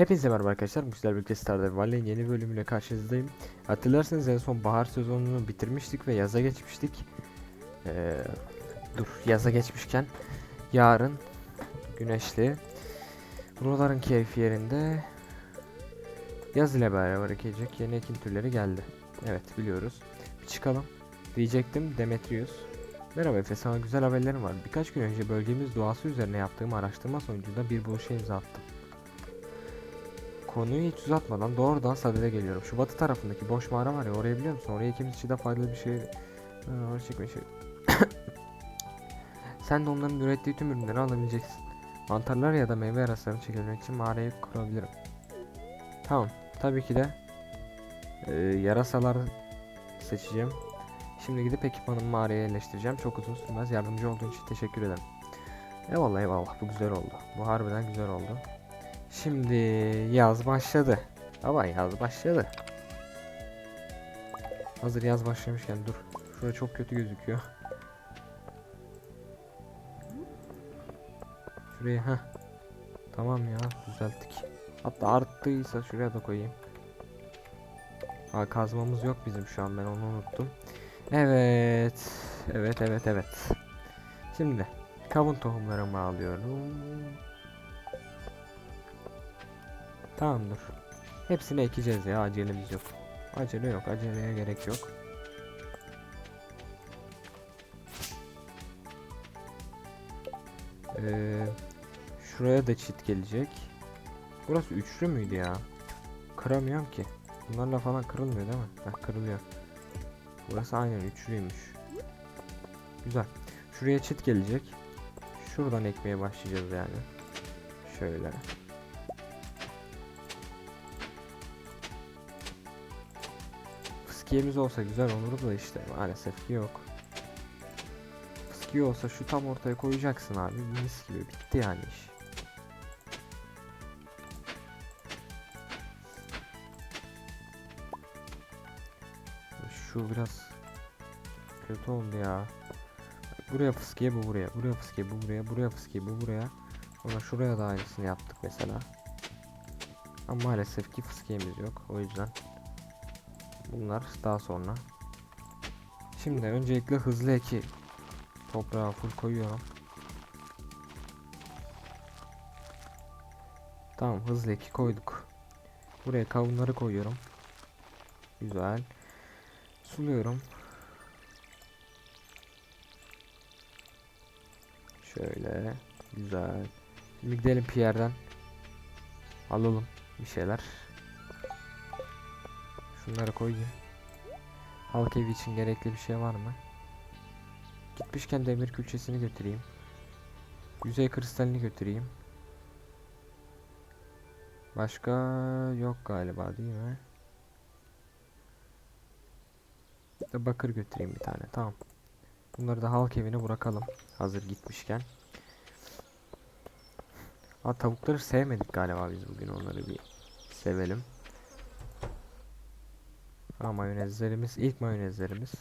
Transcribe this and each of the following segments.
Hepinize merhaba arkadaşlar. Sizlerle birlikte Stardew Valley'in yeni bölümüyle karşınızdayım. Hatırlarsanız en son bahar sezonunu bitirmiştik ve yaza geçmiştik. Ee, dur yaza geçmişken yarın güneşli buraların keyfi yerinde yaz ile beraber ekecek yeni ekin türleri geldi. Evet biliyoruz. Bir çıkalım. Diyecektim Demetrius. Merhaba Efe sana güzel haberlerim var. Birkaç gün önce bölgemiz doğası üzerine yaptığım araştırma sonucunda bir buluşa imza attım. Konuyu hiç uzatmadan doğrudan sadede geliyorum. Şu batı tarafındaki boş mağara var ya orayı biliyor musun? Oraya ikimiz için de faydalı bir şey... Ha, oraya çekme şey... Sen de onların ürettiği tüm ürünleri alabileceksin. Mantarlar ya da meyve araslarını çekebilmek için mağarayı kurabilirim. Tamam. Tabii ki de e, yarasalar seçeceğim. Şimdi gidip ekipmanımı mağaraya yerleştireceğim. Çok uzun sürmez. Yardımcı olduğun için teşekkür ederim. Eyvallah eyvallah. Bu güzel oldu. Bu harbiden güzel oldu. Şimdi yaz başladı. Baba yaz başladı. Hazır yaz başlamışken dur. Şurada çok kötü gözüküyor. Şuraya ha. Tamam ya düzelttik. Hatta arttıysa şuraya da koyayım. Ha kazmamız yok bizim şu an ben onu unuttum. Evet. Evet evet evet. Şimdi kavun tohumlarımı alıyorum. Tamam dur. Hepsini ekeceğiz ya acelemiz yok. Acele yok aceleye gerek yok. Ee, şuraya da çit gelecek. Burası üçlü müydü ya? Kıramıyorum ki. Bunlarla falan kırılmıyor değil mi? Heh, kırılıyor. Burası aynen üçlüymüş. Güzel. Şuraya çit gelecek. Şuradan ekmeye başlayacağız yani. Şöyle. Fıskiyemiz olsa güzel olurdu da işte maalesef ki yok. Fıskiye olsa şu tam ortaya koyacaksın abi mis gibi bitti yani iş. Şu biraz kötü oldu ya. Buraya fıskiye bu buraya, buraya fıskiye bu buraya, buraya fıskiye bu buraya. Sonra şuraya da aynısını yaptık mesela. Ama maalesef ki fıskiyemiz yok. O yüzden Bunlar daha sonra. Şimdi öncelikle hızlı eki toprağa full koyuyorum. Tamam hızlı eki koyduk. Buraya kavunları koyuyorum. Güzel. Suluyorum. Şöyle. Güzel. Şimdi gidelim Pierre'den. Alalım bir şeyler. Şunları koyayım. Halk evi için gerekli bir şey var mı? Gitmişken demir külçesini götüreyim. Yüzey kristalini götüreyim. Başka yok galiba değil mi? Da bakır götüreyim bir tane. Tamam. Bunları da halk evine bırakalım. Hazır gitmişken. Aa tavukları sevmedik galiba biz bugün onları bir sevelim. Ha mayonezlerimiz ilk mayonezlerimiz.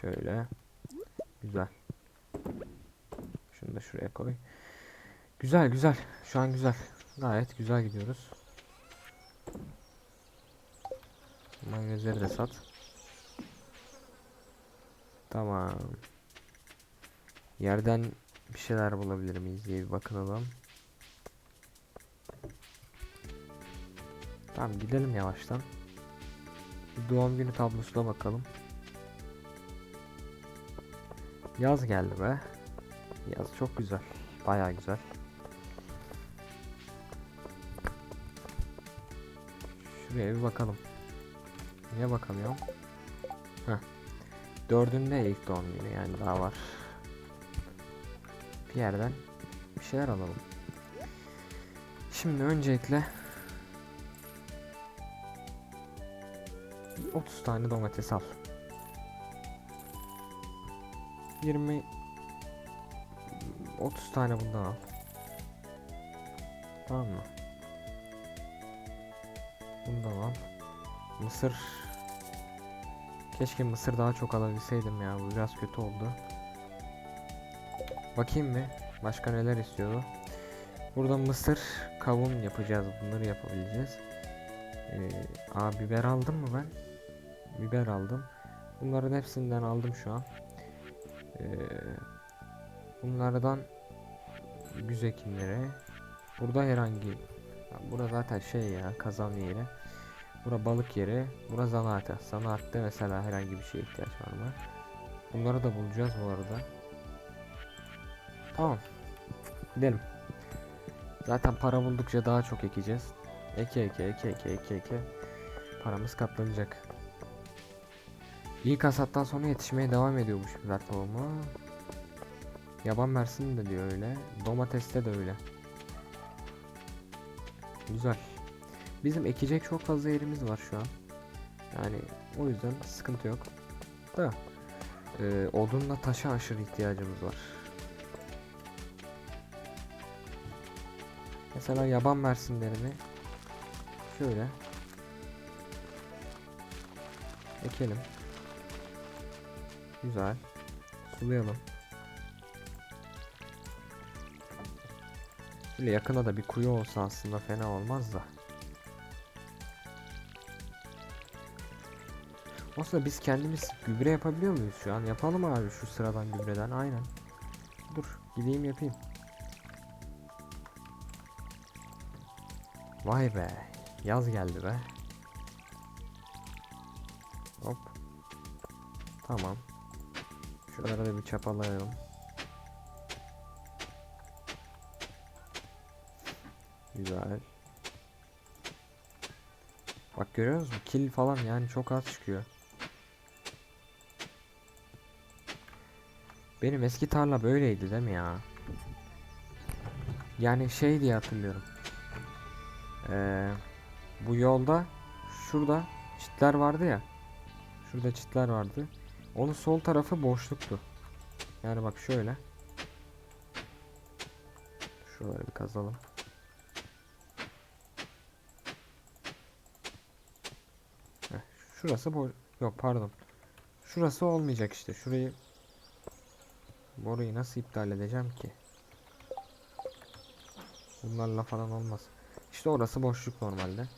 Şöyle. Güzel. Şunu da şuraya koy. Güzel güzel. Şu an güzel. Gayet güzel gidiyoruz. Mayonezleri de sat. Tamam. Yerden bir şeyler bulabilir miyiz diye bir bakalım. Tamam gidelim yavaştan. Doğum günü tablosuna bakalım. Yaz geldi be. Yaz çok güzel. Baya güzel. Şuraya bir bakalım. Niye bakamıyorum? Heh. Dördünde ilk doğum günü yani daha var. Bir yerden bir şeyler alalım. Şimdi öncelikle 30 tane domates al. 20 30 tane bundan al. Tamam mı? Bundan al. Mısır Keşke mısır daha çok alabilseydim ya. Bu biraz kötü oldu. Bakayım mı? Başka neler istiyordu? Burada mısır, kavun yapacağız. Bunları yapabileceğiz. Ee, aa biber aldım mı ben? Biber aldım. Bunların hepsinden aldım şu an. Ee, bunlardan güz ekinleri. Burada herhangi ya Bura zaten şey ya kazan yeri. Bura balık yeri. Bura zanaatı. Zanaatte mesela herhangi bir şeye ihtiyaç var mı? Bunları da bulacağız bu arada. Tamam. Gidelim. Zaten para buldukça daha çok ekeceğiz. Eke eke eke eke eke eke. Paramız katlanacak. İlk hasattan sonra yetişmeye devam ediyormuş biber tohumu. Yaban mersini de diyor öyle. Domateste de öyle. Güzel. Bizim ekecek çok fazla yerimiz var şu an. Yani o yüzden sıkıntı yok. Da e, odunla taşa aşırı ihtiyacımız var. Mesela yaban mersinlerini şöyle ekelim. Güzel. Sulayalım. Böyle yakına da bir kuyu olsa aslında fena olmaz da. Aslında biz kendimiz gübre yapabiliyor muyuz şu an? Yapalım abi şu sıradan gübreden. Aynen. Dur gideyim yapayım. Vay be. Yaz geldi be. Hop. Tamam. Şuralara da bir çapalayalım. Güzel. Bak görüyor musun? Kill falan yani çok az çıkıyor. Benim eski tarla böyleydi değil mi ya? Yani şey diye hatırlıyorum. Ee, bu yolda şurada çitler vardı ya. Şurada çitler vardı. Onun sol tarafı boşluktu. Yani bak şöyle. Şuraları bir kazalım. Heh, şurası boş. Yok pardon. Şurası olmayacak işte. Şurayı Boruyu nasıl iptal edeceğim ki? Bunlarla falan olmaz. İşte orası boşluk normalde.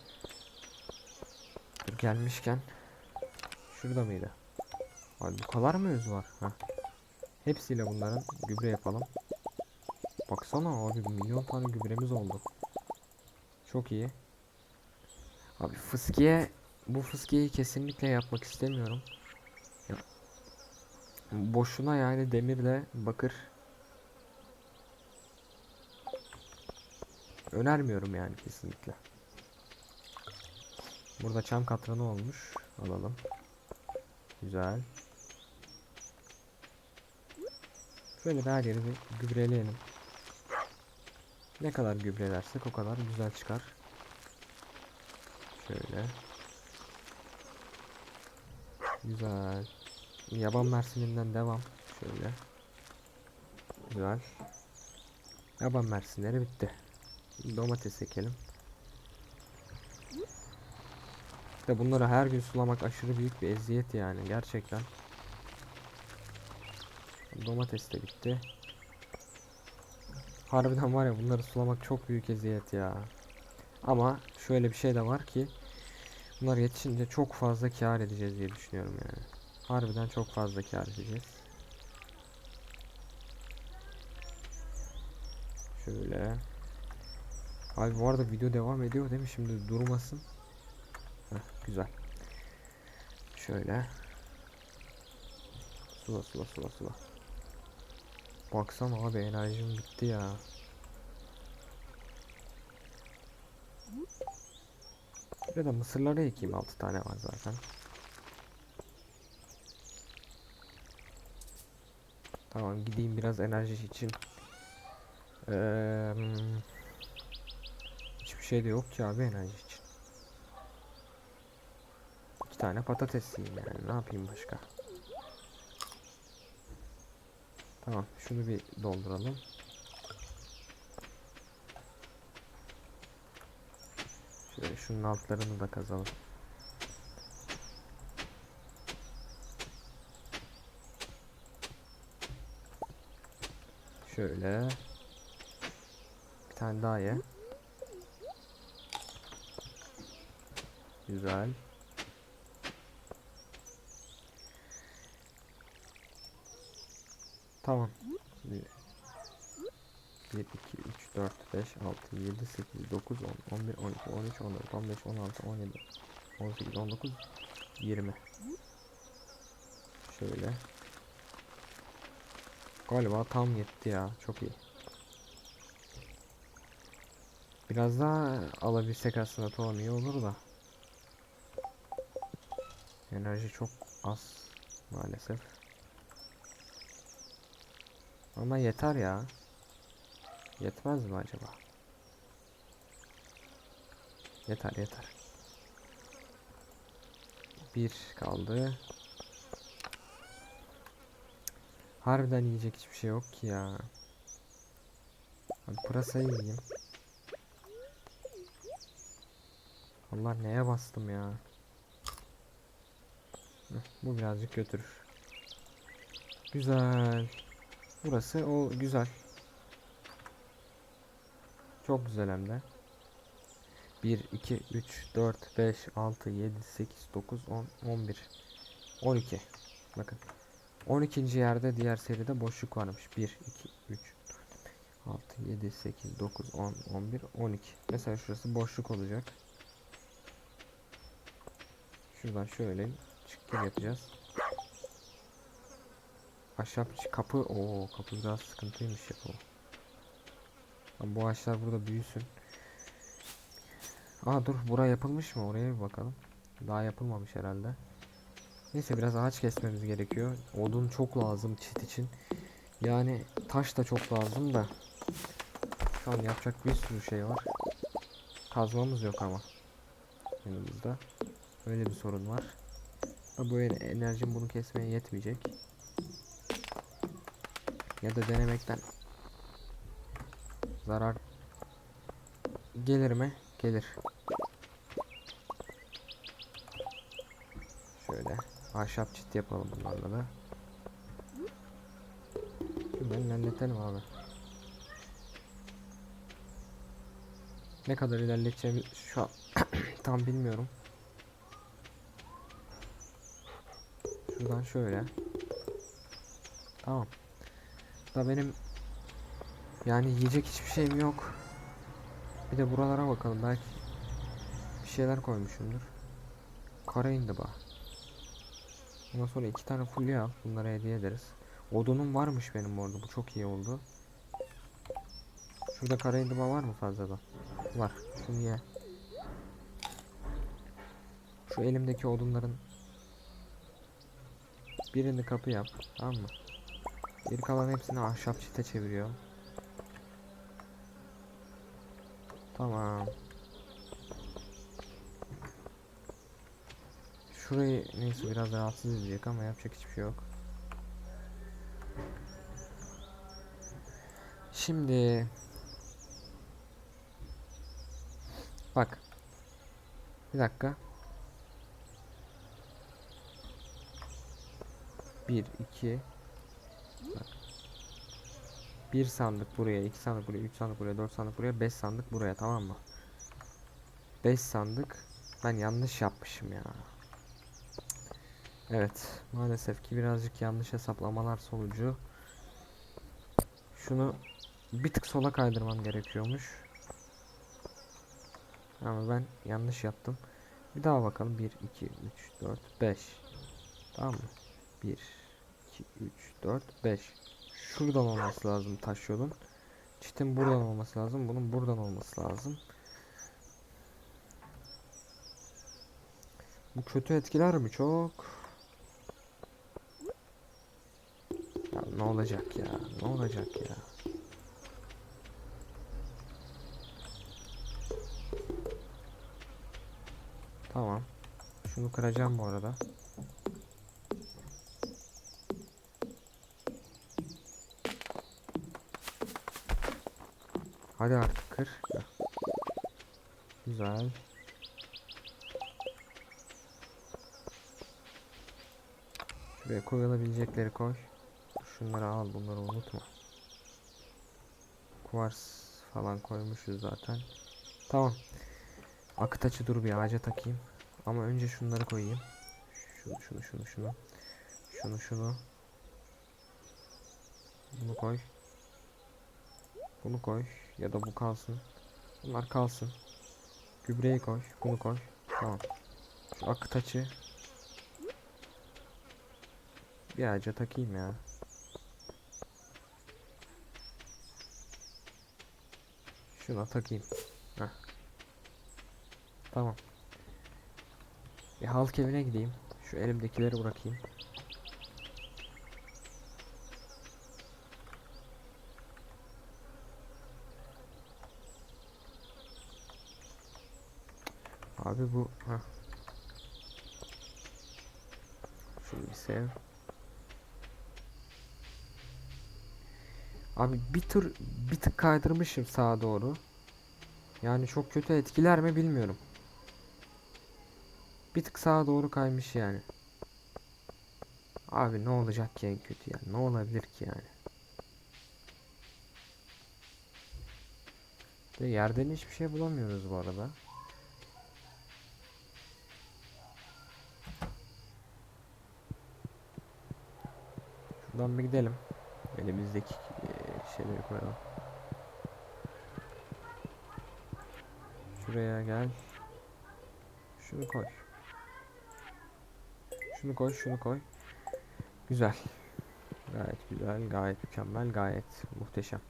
Gelmişken şurada mıydı? Abi bu kadar mı öz var? Ha. Hepsiyle bunların gübre yapalım. Baksana abi milyon tane gübremiz oldu. Çok iyi. Abi fıskiye bu fıskiyeyi kesinlikle yapmak istemiyorum. Ya, boşuna yani demirle bakır önermiyorum yani kesinlikle. Burada çam katranı olmuş. Alalım. Güzel. Şöyle her yeri bir gübreleyelim. Ne kadar gübrelersek o kadar güzel çıkar. Şöyle. Güzel. Yaban mersininden devam. Şöyle. Güzel. Yaban mersinleri bitti. Domates ekelim. De bunları her gün sulamak aşırı büyük bir eziyet yani gerçekten. Domates de bitti. Harbiden var ya bunları sulamak çok büyük eziyet ya. Ama şöyle bir şey de var ki bunlar yetişince çok fazla kar edeceğiz diye düşünüyorum yani. Harbiden çok fazla kar edeceğiz. Şöyle. Abi bu arada video devam ediyor değil mi? Şimdi durmasın. Heh, güzel. Şöyle. Sula sula sula sula. Baksana abi enerjim bitti ya. Şöyle de mısırları ekeyim 6 tane var zaten. Tamam gideyim biraz enerji için. Eee hiçbir şey de yok ki abi enerji için. İki tane patates yiyeyim yani ne yapayım başka. Tamam şunu bir dolduralım. Şöyle şunun altlarını da kazalım. Şöyle. Bir tane daha ye. Güzel. Tamam. Şimdi 1, 2, 3, 4, 5, 6, 7, 8, 9, 10, 11, 12, 13, 14, 15, 16, 17, 18, 19, 20. Şöyle. Galiba tam yetti ya. Çok iyi. Biraz daha alabilsek aslında tamam iyi olur da. Enerji çok az maalesef. Ama yeter ya. Yetmez mi acaba? Yeter yeter. Bir kaldı. Harbiden yiyecek hiçbir şey yok ki ya. Hadi pırasayı yiyeyim. Allah neye bastım ya. Bu birazcık götürür. Güzel. Burası o güzel. Çok güzel hem de. 1, 2, 3, 4, 5, 6, 7, 8, 9, 10, 11, 12. Bakın. 12. yerde diğer seride boşluk varmış. 1, 2, 3, 4, 6, 7, 8, 9, 10, 11, 12. Mesela şurası boşluk olacak. Şuradan şöyle çık gir yapacağız. Ahşap kapı. Oo kapı biraz sıkıntıymış yapalım. Ama Bu ağaçlar burada büyüsün. Aa dur bura yapılmış mı? Oraya bir bakalım. Daha yapılmamış herhalde. Neyse biraz ağaç kesmemiz gerekiyor. Odun çok lazım çit için. Yani taş da çok lazım da. Şu an yapacak bir sürü şey var. Kazmamız yok ama. Yanımızda. Öyle bir sorun var. Bu en- enerjim bunu kesmeye yetmeyecek. Ya da denemekten zarar gelir mi? Gelir. Şöyle ahşap çit yapalım bunlarla da. Şunları ilerletelim abi. Ne kadar ilerleteceğimi şu an tam bilmiyorum. Şuradan şöyle. Tamam. Da benim yani yiyecek hiçbir şeyim yok. Bir de buralara bakalım belki bir şeyler koymuşumdur. Kara indiba. Ondan sonra iki tane fulya al. Bunlara hediye ederiz. Odunum varmış benim orada. Bu çok iyi oldu. Şurada kara indiba var mı fazladan? Var. Şunu ye. Şu elimdeki odunların birini kapı yap. Tamam mı? Geri kalan hepsini ahşap çite çeviriyor. Tamam. Şurayı neyse biraz rahatsız edecek ama yapacak hiçbir şey yok. Şimdi bak bir dakika. Bir, iki, Bir sandık buraya, iki sandık buraya, üç sandık buraya, dört sandık buraya, beş sandık buraya tamam mı? Beş sandık. Ben yanlış yapmışım ya. Evet, maalesef ki birazcık yanlış hesaplamalar sonucu şunu bir tık sola kaydırmam gerekiyormuş. Ama ben yanlış yaptım. Bir daha bakalım. 1 2 3 4 5. Tamam mı? 1 2 3 4 5. Şuradan olması lazım taş yolun. Çitin buradan olması lazım. Bunun buradan olması lazım. Bu kötü etkiler mi çok? Ya ne olacak ya? Ne olacak ya? Tamam. Şunu kıracağım bu arada. Hadi artık kır. Güzel. Şuraya koyulabilecekleri koy. Şunları al bunları unutma. Kuvars falan koymuşuz zaten. Tamam. Akıtaçı dur bir ağaca takayım. Ama önce şunları koyayım. Şunu şunu şunu şunu. Şunu şunu. Bunu koy. Bunu koy. Ya da bu kalsın. Bunlar kalsın. Gübreyi koy. Bunu koy. Tamam. Şu akıtaçı bir ağaca takayım ya. Şuna takayım. Heh. Tamam. Bir halk evine gideyim. Şu elimdekileri bırakayım. Abi bu ha. Şunu bir sev. Abi bir tür bir tık kaydırmışım sağa doğru. Yani çok kötü etkiler mi bilmiyorum. Bir tık sağa doğru kaymış yani. Abi ne olacak ki en kötü yani? Ne olabilir ki yani? De yerden hiçbir şey bulamıyoruz bu arada. Şuradan bir gidelim. Elimizdeki eee, şeyleri koyalım. Şuraya gel. Şunu koy. Şunu koy, şunu koy. Güzel. Gayet güzel, gayet mükemmel, gayet muhteşem.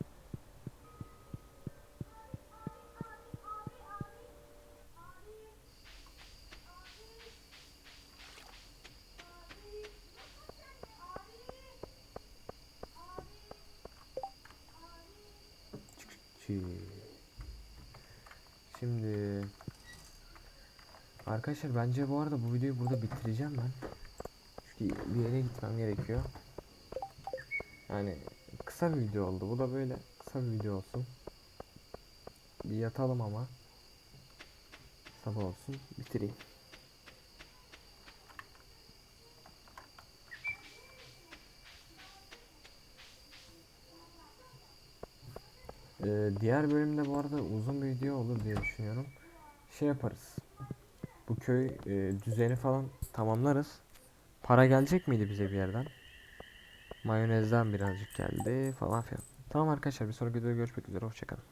Çi- Şimdi Arkadaşlar bence bu arada bu videoyu burada bitireceğim ben. Çünkü bir yere gitmem gerekiyor. Yani kısa bir video oldu. Bu da böyle kısa bir video olsun. Bir yatalım ama. Sabah olsun. Bitireyim. Ee, diğer bölümde bu arada uzun bir video olur diye düşünüyorum. Şey yaparız. Bu köy e, düzeni falan tamamlarız. Para gelecek miydi bize bir yerden? Mayonezden birazcık geldi falan filan. Tamam arkadaşlar bir sonraki videoda görüşmek üzere. Hoşçakalın.